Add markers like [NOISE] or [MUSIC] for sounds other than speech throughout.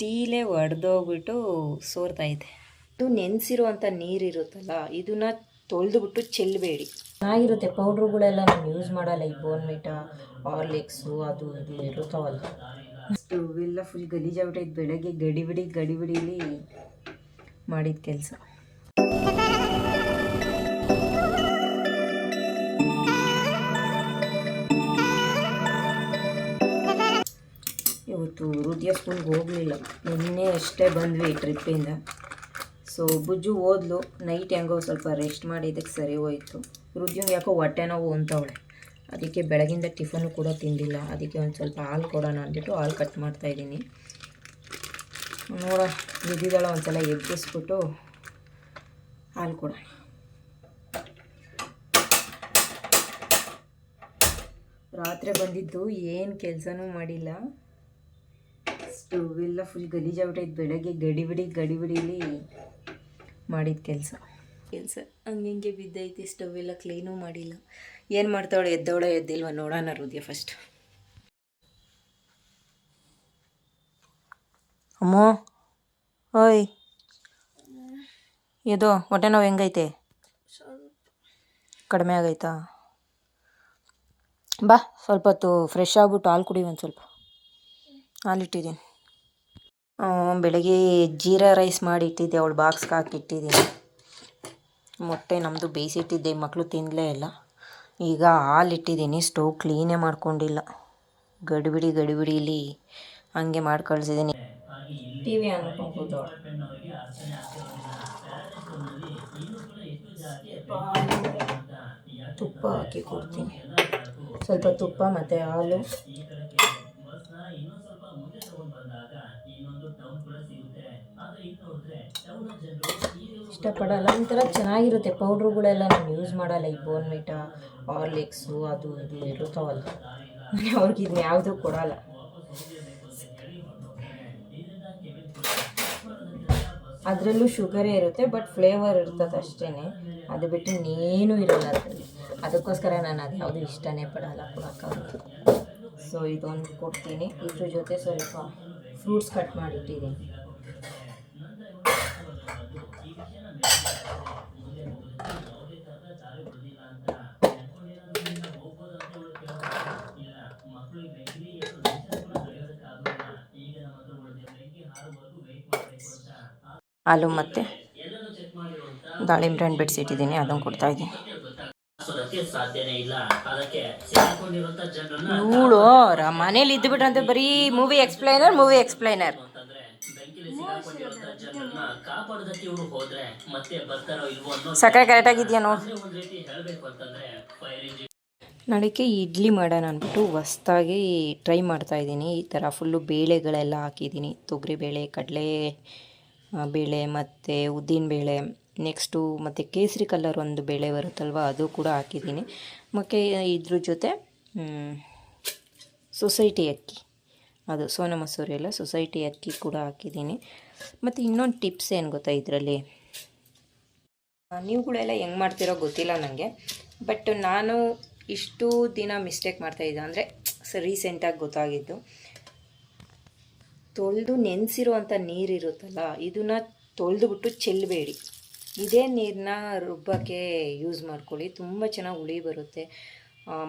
ಸ್ಟೀಲೇ ಒಡೆದೋಗ್ಬಿಟ್ಟು ಸೋರ್ತೈತೆ ಇದು. ನೆನೆಸಿರುವಂಥ ನೀರಿರುತ್ತಲ್ಲ, ಇದನ್ನ ತೊಳೆದುಬಿಟ್ಟು ಚೆಲ್ಲಬೇಡಿ. ಚೆನ್ನಾಗಿರುತ್ತೆ, ಪೌಡ್ರುಗಳೆಲ್ಲ ನಾನು ಯೂಸ್ ಮಾಡಲ್ಲ, ಈ ಬೋನ್ವಿಟಾ ಹಾರ್ಲಿಕ್ಸು ಅದು ಇದು ಇರುತ್ತವಲ್ಲ. ಸ್ಟವೆಲ್ಲ ಫುಲ್ ಗಲೀಜಾಗ್ಬಿಟ್ಟೈತೆ, ಬೆಳಗ್ಗೆ ಗಡಿಬಿಡಿ ಗಡಿಬಿಡಿಲಿ ಮಾಡಿದ ಕೆಲಸ. ಹೃದಯ ಸ್ಕೂಲ್ಗೆ ಹೋಗಲಿಲ್ಲ. ನಿನ್ನೆ ಅಷ್ಟೇ ಬಂದ್ವಿ ಟ್ರಿಪ್ಪಿಂದ. ಸೊ ಬುಜ್ಜು ಓದ್ಲು. ನೈಟ್ ಹೆಂಗೋ ಸ್ವಲ್ಪ ರೆಸ್ಟ್ ಮಾಡಿದ್ದಕ್ಕೆ ಸರಿ ಹೋಯಿತು. ರುದ್ಯಂಗೆ ಯಾಕೋ ಹೊಟ್ಟೆ ನೋವು ಅಂತವಳೆ ಅದಕ್ಕೆ ಬೆಳಗಿಂದ ಟಿಫನು ಕೂಡ ತಿಂದಿಲ್ಲ. ಅದಕ್ಕೆ ಒಂದು ಸ್ವಲ್ಪ ಹಾಲು ಕೊಡೋಣ ಅಂದ್ಬಿಟ್ಟು ಹಾಲು ಕಟ್ ಮಾಡ್ತಾಯಿದ್ದೀನಿ ನೋಡ ಬಿದ್ದಿದ್ದಾಳ ಒಂದ್ಸಲ ಎಬ್ಬಿಸ್ಬಿಟ್ಟು ಹಾಲು ಕೊಡೋಣ. ರಾತ್ರಿ ಬಂದಿದ್ದು ಏನು ಕೆಲಸನೂ ಮಾಡಿಲ್ಲ. ಸ್ಟವೆಲ್ಲ ಫುಲ್ ಗಲೀಜಾಗ್ಬಿಟ್ಟೈತೆ ಬೆಳಗ್ಗೆ ಗಡಿಬಿಡಿ ಗಡಿಬಿಡಿಲಿ ಮಾಡಿದ ಕೆಲಸ. ಕೆಲಸ ಹಂಗೆ ಬಿದ್ದೈತಿ ಸ್ಟವ್ ಎಲ್ಲ ಕ್ಲೀನೂ ಮಾಡಿಲ್ಲ. ಏನು ಮಾಡ್ತಾವಳೆ? ಎದ್ದವಳೆ ಎದ್ದಿಲ್ವ? ನೋಡೋಣ ಹೃದಯ ಫಸ್ಟ್ ಅಮ್ಮೋ ಓಯ್. ಇದು ಹೊಟ್ಟೆ ನೋವು ಹೆಂಗೈತೆ? ಕಡಿಮೆ ಆಗೈತಾ? ಬಾ ಸ್ವಲ್ಪ ಹೊತ್ತು ಫ್ರೆಶ್ ಆಗ್ಬಿಟ್ಟು ಹಾಲು ಕುಡಿ ಒಂದು ಸ್ವಲ್ಪ. ಹಾಲಿಟ್ಟಿದ್ದೀನಿ ಬೆಳಗ್ಗೆ ಜೀರಾ ರೈಸ್ ಮಾಡಿ ಇಟ್ಟಿದ್ದೆ ಅವಳು ಬಾಕ್ಸ್ಗೆ ಹಾಕಿಟ್ಟಿದ್ದೀನಿ. ಮೊಟ್ಟೆ ನಮ್ಮದು ಬೇಯಿಸಿಟ್ಟಿದ್ದೆ ಮಕ್ಕಳು ತಿನ್ನಲೇ ಇಲ್ಲ. ಈಗ ಹಾಲು ಇಟ್ಟಿದ್ದೀನಿ ಸ್ಟವ್ ಕ್ಲೀನೇ ಮಾಡ್ಕೊಂಡಿಲ್ಲ. ಗಡಿಬಿಡಿ ಗಡಿಬಿಡಿಲಿ ಹಂಗೆ ಮಾಡಿ ಕಳಿಸಿದ್ದೀನಿ ಟಿ ವಿ ತುಪ್ಪ ಹಾಕಿ ಕೊಡ್ತೀನಿ. ಸ್ವಲ್ಪ ತುಪ್ಪ ಮತ್ತು ಹಾಲು. ಇಷ್ಟಪಡಲ್ಲ. ಒಂಥರ ಚೆನ್ನಾಗಿರುತ್ತೆ. ಪೌಡ್ರುಗಳೆಲ್ಲ ನಾನು ಯೂಸ್ ಮಾಡಲ್ಲ. ಈ ಬೋನ್ವಿಟಾ ಹಾರ್ಲಿಕ್ಸು ಅದು ಇದು ಇರುತ್ತವಲ್ಲ [LAUGHS] ಅವ್ರಿಗೆ ಇದನ್ನ ಯಾವುದೂ ಕೊಡಲ್ಲ. ಅದರಲ್ಲೂ ಶುಗರೇ ಇರುತ್ತೆ ಬಟ್ ಫ್ಲೇವರ್ ಇರ್ತದೆ ಅಷ್ಟೇ ಅದು ಬಿಟ್ಟು ಇನ್ನೇನು ಇರಲ್ಲ ಅದರಲ್ಲಿ. ಅದಕ್ಕೋಸ್ಕರ ನಾನು ಅದು ಯಾವುದು ಇಷ್ಟನೇ ಪಡಲ್ಲ ಕೊಡೋಕ್ಕಾಗುತ್ತೆ ಸೊ ಇದೊಂದು ಕೊಡ್ತೀನಿ. ಇದ್ರ ಜೊತೆ ಸ್ವಲ್ಪ ಫ್ರೂಟ್ಸ್ ಕಟ್ ಮಾಡಿಟ್ಟಿದ್ದೀನಿ ಹಾಲು ಮತ್ತು ದಾಳಿಂಬೆ ಹಣ್ಣು ಬಿಡಿಸಿಟ್ಟಿದ್ದೀನಿ ಅದನ್ನು ಕೊಡ್ತಾಯಿದ್ದೀನಿ ಇವಳು ಮನೇಲಿ ಇದ್ದುಬಿಟ್ರಂತೆ ಬರೀ ಮೂವಿ ಎಕ್ಸ್ಪ್ಲೈನರ್ ಮೂವಿ ಎಕ್ಸ್ಪ್ಲೈನರ್ ಸಕ್ಕರೆ ಕರೆಕ್ಟಾಗಿದೆಯಾ ನೋಡಿ. ನಡಕ್ಕೆ ಇಡ್ಲಿ ಮಾಡೋಣ ಅಂದ್ಬಿಟ್ಟು ಹೊಸ್ದಾಗಿ ಟ್ರೈ ಮಾಡ್ತಾ ಇದ್ದೀನಿ. ಈ ಥರ ಫುಲ್ಲು ಬೇಳೆಗಳೆಲ್ಲ ಹಾಕಿದ್ದೀನಿ. ತೊಗರಿಬೇಳೆ ಕಡಲೆ ಬೇಳೆ ಮತ್ತು ಉದ್ದಿನಬೇಳೆ ನೆಕ್ಸ್ಟು ಮತ್ತು ಕೇಸರಿ ಕಲರ್ ಒಂದು ಬೇಳೆ ಬರುತ್ತಲ್ವ, ಅದು ಕೂಡ ಹಾಕಿದ್ದೀನಿ. ಮತ್ತು ಇದ್ರ ಜೊತೆ ಸೊಸೈಟಿ ಅಕ್ಕಿ. ಅದು ಸೋನ ಮಸೂರಿ ಎಲ್ಲ ಸೊಸೈಟಿ ಅಕ್ಕಿ ಕೂಡ ಹಾಕಿದ್ದೀನಿ. ಮತ್ತು ಇನ್ನೊಂದು ಟಿಪ್ಸ್ ಏನು ಗೊತ್ತಾ ಇದರಲ್ಲಿ? ನೀವುಗಳೆಲ್ಲ ಹೆಂಗೆ ಮಾಡ್ತಿರೋ ಗೊತ್ತಿಲ್ಲ ನನಗೆ ಬಟ್ ನಾನು ಇಷ್ಟು ದಿನ ಮಿಸ್ಟೇಕ್ ಮಾಡ್ತಾಯಿದ್ದೆ ಅಂದರೆ ಸ ರೀಸೆಂಟಾಗಿ ಗೊತ್ತಾಗಿದ್ದು. ತೊಳೆದು ನೆನೆಸಿರುವಂಥ ನೀರಿರುತ್ತಲ್ಲ, ಇದನ್ನು ತೊಳೆದುಬಿಟ್ಟು ಚೆಲ್ಲಬೇಡಿ. ಇದೇ ನೀರನ್ನ ರುಬ್ಬಕ್ಕೆ ಯೂಸ್ ಮಾಡ್ಕೊಳ್ಳಿ. ತುಂಬ ಚೆನ್ನಾಗಿ ಹುಳಿ ಬರುತ್ತೆ.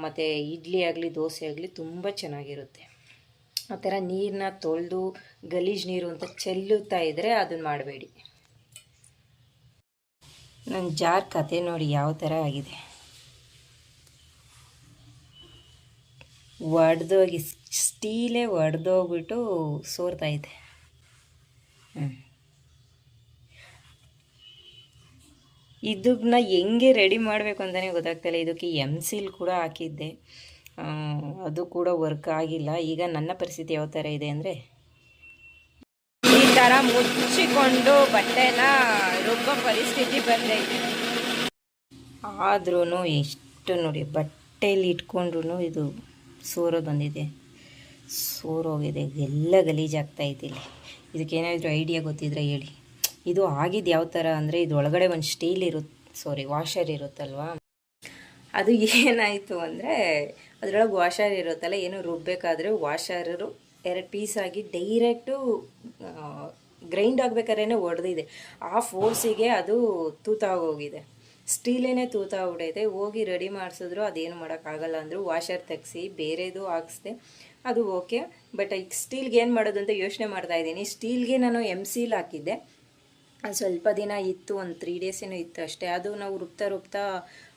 ಮತ್ತು ಇಡ್ಲಿ ಆಗಲಿ, ದೋಸೆ ಆಗಲಿ ತುಂಬ ಚೆನ್ನಾಗಿರುತ್ತೆ. ಆ ಥರ ನೀರನ್ನ ತೊಳೆದು ಗಲೀಜು ನೀರು ಅಂತ ಚೆಲ್ಲುತ್ತಾ ಇದ್ದರೆ ಅದನ್ನು ಮಾಡಬೇಡಿ. ನನ್ನ ಜಾರ್ ಕತೆ ನೋಡಿ ಯಾವ ಥರ ಆಗಿದೆ. ಒಡೆದೋಗಿ ಸ್ಟೀಲೇ ಒಡೆದೋಗ್ಬಿಟ್ಟು ಸೋರ್ತೈತೆ ಹ್ಞೂ ಇದನ್ನ ಹೆಂಗೆ ರೆಡಿ ಮಾಡಬೇಕು ಅಂತಲೇ ಗೊತ್ತಾಗ್ತಾಯಿಲ್ಲ ಇದಕ್ಕೆ ಎಂ ಸಿಲ್ ಕೂಡ ಹಾಕಿದ್ದೆ. ಅದು ಕೂಡ ವರ್ಕ್ ಆಗಿಲ್ಲ. ಈಗ ನನ್ನ ಪರಿಸ್ಥಿತಿ ಯಾವ ಥರ ಇದೆ ಅಂದರೆ ಈ ಥರ ಮುಚ್ಚಿಕೊಂಡು ಬಟ್ಟೆನ ರುಬ್ಬ ಪರಿಸ್ಥಿತಿ ಬಂದೈತೆ ಆದ್ರೂ ಎಷ್ಟು ನೋಡಿ ಬಟ್ಟೆಯಲ್ಲಿ ಇಟ್ಕೊಂಡ್ರು ಇದು ಸೋರೋದೊಂದಿದೆ. ಸೋರೋಗಿದೆ, ಎಲ್ಲ ಗಲೀಜಾಗ್ತಾಯಿದೆ ಇಲ್ಲಿ. ಇದಕ್ಕೇನಾದರೂ ಐಡಿಯಾ ಗೊತ್ತಿದ್ರೆ ಹೇಳಿ. ಇದು ಆಗಿದ್ದು ಯಾವ ಥರ ಅಂದರೆ ಇದು ಒಳಗಡೆ ಒಂದು ಸ್ಟೀಲ್ ಇರುತ್ತೆ ಸಾರಿ ವಾಷರ್ ಇರುತ್ತಲ್ವಾ? ಅದು ಏನಾಯಿತು ಅಂದರೆ ಅದರೊಳಗೆ ವಾಷರ್ ಇರುತ್ತಲ್ಲ, ಏನು ರುಬ್ಬಬೇಕಾದ್ರೆ ವಾಷರು ಎರಡು ಪೀಸಾಗಿ ಡೈರೆಕ್ಟು ಗ್ರೈಂಡ್ ಆಗಬೇಕಾದ್ರೇ ಒಡೆದಿದೆ. ಆ ಫೋರ್ಸಿಗೆ ಅದು ತೂತಾಗೋಗಿದೆ. ಸ್ಟೀಲೇನೇ ಉಡೈತೆ ಹೋಗಿ ರೆಡಿ ಮಾಡಿಸಿದ್ರು, ಅದೇನು ಮಾಡೋಕ್ಕಾಗಲ್ಲ ಅಂದರು. ವಾಷರ್ ತೆಗೆಸಿ, ಬೇರೆದು ಹಾಕ್ಸ್ದೆ, ಅದು ಓಕೆ. ಬಟ್ ಈಗ ಸ್ಟೀಲ್ಗೆ ಏನು ಮಾಡೋದು ಅಂತ ಯೋಚನೆ ಮಾಡ್ತಾ ಇದ್ದೀನಿ. ಸ್ಟೀಲ್ಗೆ ನಾನು ಎಂ ಸೀಲ್ ಹಾಕಿದ್ದೆ. ಅದು ಸ್ವಲ್ಪ ದಿನ ಇತ್ತು, ಒಂದು ತ್ರೀ ಡೇಸ್ ಏನೋ ಇತ್ತು ಅಷ್ಟೇ. ಅದು ನಾವು ರುಬ್ತಾ ರುಬ್ತಾ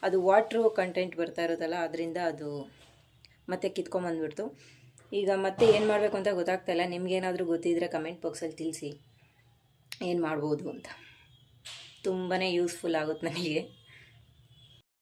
ಅದು ವಾಟ್ರು ಕಂಟೆಂಟ್ ಬರ್ತಾ ಇರೋದಲ್ಲ ಅದರಿಂದ ಅದು ಮತ್ತೆ ಕಿತ್ಕೊಂಬಂದ್ಬಿಡ್ತು. ಈಗ ಮತ್ತೆ ಏನು ಮಾಡಬೇಕು ಅಂತ ಗೊತ್ತಾಗ್ತಾಯಿಲ್ಲ ನಿಮ್ಗೇನಾದರೂ ಗೊತ್ತಿದ್ದರೆ ಕಮೆಂಟ್ ಬಾಕ್ಸಲ್ಲಿ ತಿಳಿಸಿ. ಏನು ಮಾಡ್ಬೋದು ಅಂತ. ತುಂಬಾ ಯೂಸ್ಫುಲ್ ಆಗುತ್ತೆ ನನಗೆ.